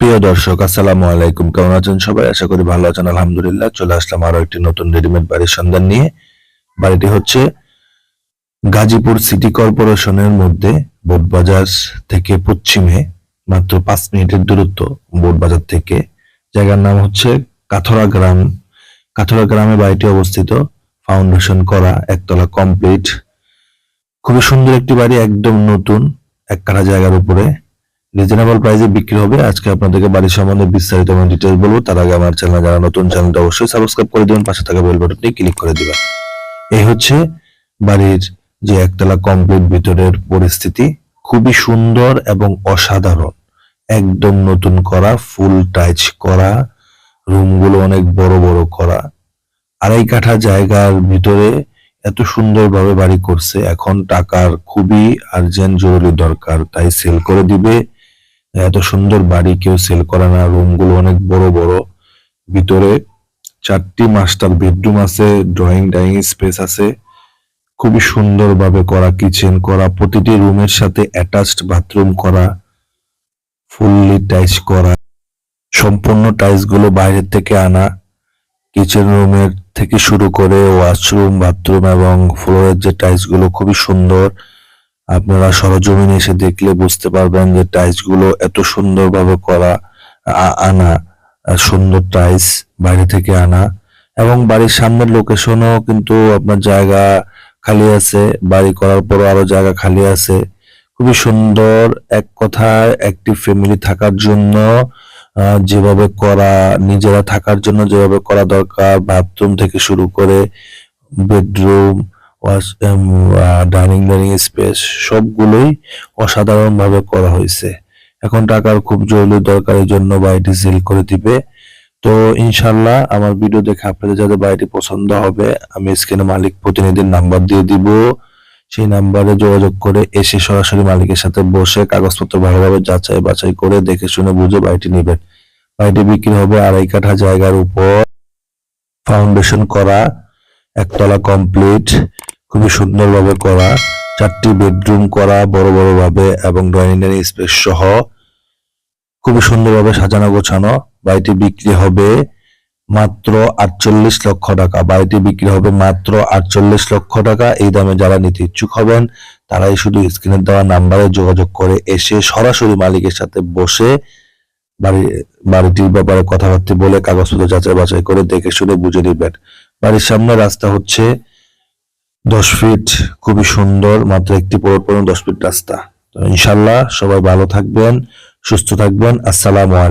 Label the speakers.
Speaker 1: প্রিয় দর্শক, আসসালামু আলাইকুম। কেমন আছেন সবাই? আশা করি ভালো আছেন। আলহামদুলিল্লাহ, চলে আসলাম আরও একটি নতুন রেডিমেড বাড়ির সন্ধান নিয়ে। বাড়িটি হচ্ছে গাজীপুর সিটি কর্পোরেশনের মধ্যে বোটবাজার থেকে পশ্চিমে, মাত্র পাঁচ মিনিটের দূরত্ব বোটবাজার থেকে। জায়গার নাম হচ্ছে কাথরা গ্রাম। কাথরা গ্রামে বাড়িটি অবস্থিত। ফাউন্ডেশন করা একতলা কমপ্লিট। খুবই সুন্দর একটি বাড়ি, একদম নতুন, এক কাঠা জায়গার উপরে। রিজনেবল প্রাইসে বিক্রি হবে। আজকে আপনাদেরকে বাড়ির সম্বন্ধে বিস্তারিত এবং ডিটেলস বলব। তার আগে আমার চ্যানেল যারা নতুন চ্যানেলটা অবশ্যই সাবস্ক্রাইব করে দিবেন। পাশে থাকা বেল বাটনটি ক্লিক করে দিবেন। এই হচ্ছে বাড়ির যে একতলা কমপ্লিট ভিতরের পরিস্থিতি। খুবই সুন্দর এবং অসাধারণ। একদম নতুন করা ফুল টাচ করা রুমগুলো অনেক বড় বড় করা। আড়াই কাঠা জায়গার ভিতরে এত সুন্দরভাবে বাড়ি করছে। এখন টাকার খুবই আর্জেন্ট জরুরি দরকার। তাই সেল করে দিবে। এত সুন্দর বাড়ি কেউ সেল করে না রুমগুলো অনেক বড় বড়। ভিতরে চারটি মাস্টার বেডরুম আছে ড্রয়িং ডাইনিং স্পেস আছে। খুবই সুন্দরভাবে করা কিচেন করা, প্রতিটি রুমের সাথে অ্যাটাচড বাথরুম করা ফুললি টাইস করা। সম্পূর্ণ টাইলসগুলো বাইরের থেকে আনা। কিচেন রুমের থেকে শুরু করে ওয়াশরুম বাথরুম এবং ফ্লোরের যে টাইলসগুলো খুবই সুন্দর। আপনারা সরজমিনে এসে দেখলে বুঝতে পারবেন যে টাইলসগুলো এত সুন্দরভাবে করা আনা সুন্দর টাইলস বাইরে থেকে আনা এবং বাড়ির সামনের লোকেশনও কিন্তু আপনার জায়গা খালি আছে, বাড়ি করার পরও আরও জায়গা খালি আছে। খুবই সুন্দর এক কথায় একটি ফ্যামিলি থাকার জন্য যেভাবে করা, নিজেরা থাকার জন্য যেভাবে করা দরকার বাথরুম থেকে শুরু করে বেডরুম ডাইনিং ডাইনিং স্পেস সবগুলোই অসাধারণ ভাবে করা হয়েছে। এখন টাকার খুব জরুরি দরকারের জন্য বাড়িটি সেল করে দিবে। তো ইনশাল্লাহ আমার ভিডিও দেখে আপনাদের যাদের বাড়িটি পছন্দ হবে, আমি স্ক্রিনে মালিক প্রতিনিধির নাম্বার দিয়ে দিব। সেই নাম্বারে যোগাযোগ করে এসে সরাসরি মালিকের সাথে বসে কাগজপত্র ভালোভাবে যাচাই বাছাই করে দেখে শুনে বুঝে বাড়িটি নেবেন। বাড়িটি বিক্রি হবে আড়াই কাঠা জায়গার উপর। ফাউন্ডেশন করা একতলা কমপ্লিট খুবই সুন্দরভাবে করা। চারটি বেডরুম করা, বড় বড় ভাবে এবং ড্রয়িং ডাইনিং স্পেস সহ। খুবই সুন্দরভাবে সাজানো গোছানো। বাড়িটি বিক্রি হবে মাত্র আটচল্লিশ লক্ষ টাকা। বাড়িটি বিক্রি হবে মাত্র আটচল্লিশ লক্ষ টাকা। এই দামে যারা নিতে ইচ্ছুক হবেন, তারাই শুধু স্ক্রিনে দেওয়া নাম্বারে যোগাযোগ করে এসে সরাসরি মালিকের সাথে বসে বাড়ি বাড়িটির ব্যাপারে কথাবার্তা বলে কাগজপত্র যাচাই বাছাই করে দেখে শুনে বুঝে নিবেন। বাড়ির সামনে রাস্তা হচ্ছে দশ ফিট খুবই সুন্দর, মাত্র একটি পরট পর্যন্ত দশ ফিট রাস্তা। তো ইনশাল্লাহ সবাই ভালো থাকবেন, সুস্থ থাকবেন। আসসালামু আলাইকুম।